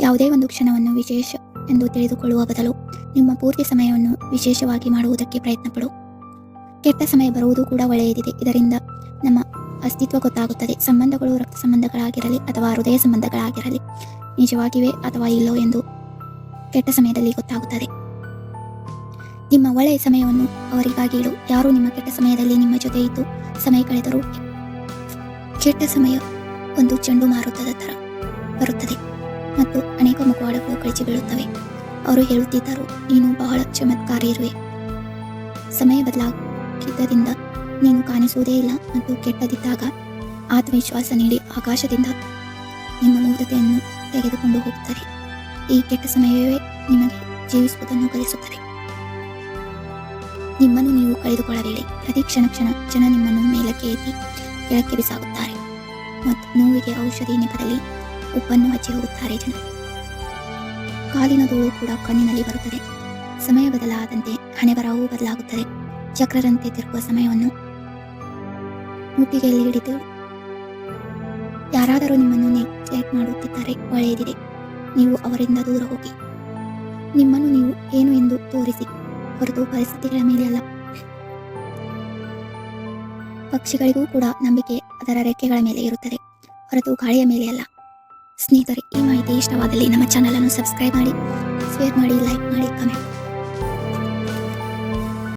ಯಾವುದೇ ಒಂದು ಕ್ಷಣವನ್ನು ವಿಶೇಷ ಎಂದು ತಿಳಿದುಕೊಳ್ಳುವ ಬದಲು ನಿಮ್ಮ ಪೂರ್ತಿ ಸಮಯವನ್ನು ವಿಶೇಷವಾಗಿ ಮಾಡುವುದಕ್ಕೆ ಪ್ರಯತ್ನಪಡು. ಕೆಟ್ಟ ಸಮಯ ಬರುವುದು ಕೂಡ ಒಳ್ಳೆಯದಿದೆ. ಇದರಿಂದ ನಮ್ಮ ಅಸ್ತಿತ್ವ ಗೊತ್ತಾಗುತ್ತದೆ. ಸಂಬಂಧಗಳು ರಕ್ತ ಸಂಬಂಧಗಳಾಗಿರಲಿ ಅಥವಾ ಹೃದಯ ಸಂಬಂಧಗಳಾಗಿರಲಿ ನಿಜವಾಗಿವೆ ಅಥವಾ ಇಲ್ಲೋ ಎಂದು ಕೆಟ್ಟ ಸಮಯದಲ್ಲಿ ಗೊತ್ತಾಗುತ್ತದೆ. ನಿಮ್ಮ ಒಳ್ಳೆಯ ಸಮಯವನ್ನು ಅವರಿಗಾಗಿ ಇಡು. ಯಾರು ನಿಮ್ಮ ಕೆಟ್ಟ ಸಮಯದಲ್ಲಿ ನಿಮ್ಮ ಜೊತೆ ಇದ್ದು ಸಮಯ ಕಳೆದರೂ ಕೆಟ್ಟ ಸಮಯ ಒಂದು ಚೆಂಡು ಮಾರುತದ ತರ ಬರುತ್ತದೆ. ಮತ್ತು ಅನೇಕ ಮುಖವಾಡಗಳು ಕಳಚಿ ಬೀಳುತ್ತವೆ. ಅವರು ಹೇಳುತ್ತಿದ್ದರು, ನೀನು ಬಹಳ ಚಮತ್ಕಾರಿ ಇರುವೆ ಸಮಯ ಬದಲಾಗಿದ್ದರಿಂದ ನೀನು ಕಾಣಿಸುವುದೇ ಇಲ್ಲ ಮತ್ತು ಕೆಟ್ಟದಿದ್ದಾಗ ಆತ್ಮವಿಶ್ವಾಸ ನೀಡಿ ಆಕಾಶದಿಂದ ನಿಮ್ಮ ಮೂರ್ತತೆಯನ್ನು ತೆಗೆದುಕೊಂಡು ಹೋಗುತ್ತದೆ ಈ ಕೆಟ್ಟ ಸಮಯವೇ ನಿಮಗೆ ಜೀವಿಸುವುದನ್ನು ಕಲಿಸುತ್ತದೆ. ನಿಮ್ಮನ್ನು ನೀವು ಕಳೆದುಕೊಳ್ಳಬೇಡಿ. ಪ್ರತಿ ಕ್ಷಣ ಕ್ಷಣ ಜನ ನಿಮ್ಮನ್ನು ಮೇಲಕ್ಕೆ ಎತ್ತಿ ಕೆಳಕ್ಕೆ ಬಿಸಾಗುತ್ತಾರೆ ಮತ್ತು ನೋವಿಗೆ ಔಷಧಿ ನೆಪದಲ್ಲಿ ಉಪ್ಪನ್ನು ಹಚ್ಚಿ ಹೋಗುತ್ತಾರೆ ಜನ. ಕಾಲಿನ ಧೂಳು ಕೂಡ ಕಣ್ಣಿನಲ್ಲಿ ಬರುತ್ತದೆ. ಸಮಯ ಬದಲಾದಂತೆ ಹಣೆ ಬರಹವೂ ಬದಲಾಗುತ್ತದೆ. ಚಕ್ರರಂತೆ ತಿರುಗುವ ಸಮಯವನ್ನು ಮುಟ್ಟಿಗೆಯಲ್ಲಿ ಹಿಡಿದು ಯಾರಾದರೂ ನಿಮ್ಮನ್ನು ನೆಗ್ಲೆಕ್ಟ್ ಮಾಡುತ್ತಿದ್ದಾರೆ ಒಳ್ಳೆಯದಿದೆ. ನೀವು ಅವರಿಂದ ದೂರ ಹೋಗಿ. ನಿಮ್ಮನ್ನು ನೀವು ಏನು ಎಂದು ತೋರಿಸಿ. ಹೊರತು ಪರಿಸ್ಥಿತಿಗಳ ಮೇಲೆ ಅಲ್ಲ. ಪಕ್ಷಿಗಳಿಗೂ ಕೂಡ ನಂಬಿಕೆ ಅದರ ರೆಕ್ಕೆಗಳ ಮೇಲೆ ಇರುತ್ತದೆ. ಹೊರತು ಗಾಳಿಯ ಮೇಲೆ ಅಲ್ಲ. ಸ್ನೇಹಿತರೆ ಈ ಮಾಹಿತಿ ಇಷ್ಟವಾದಲ್ಲಿ ನಮ್ಮ ಚಾನಲನ್ನು ಸಬ್ಸ್ಕ್ರೈಬ್ ಮಾಡಿ ಶೇರ್ ಮಾಡಿ ಲೈಕ್ ಮಾಡಿ ಕಮೆಂಟ್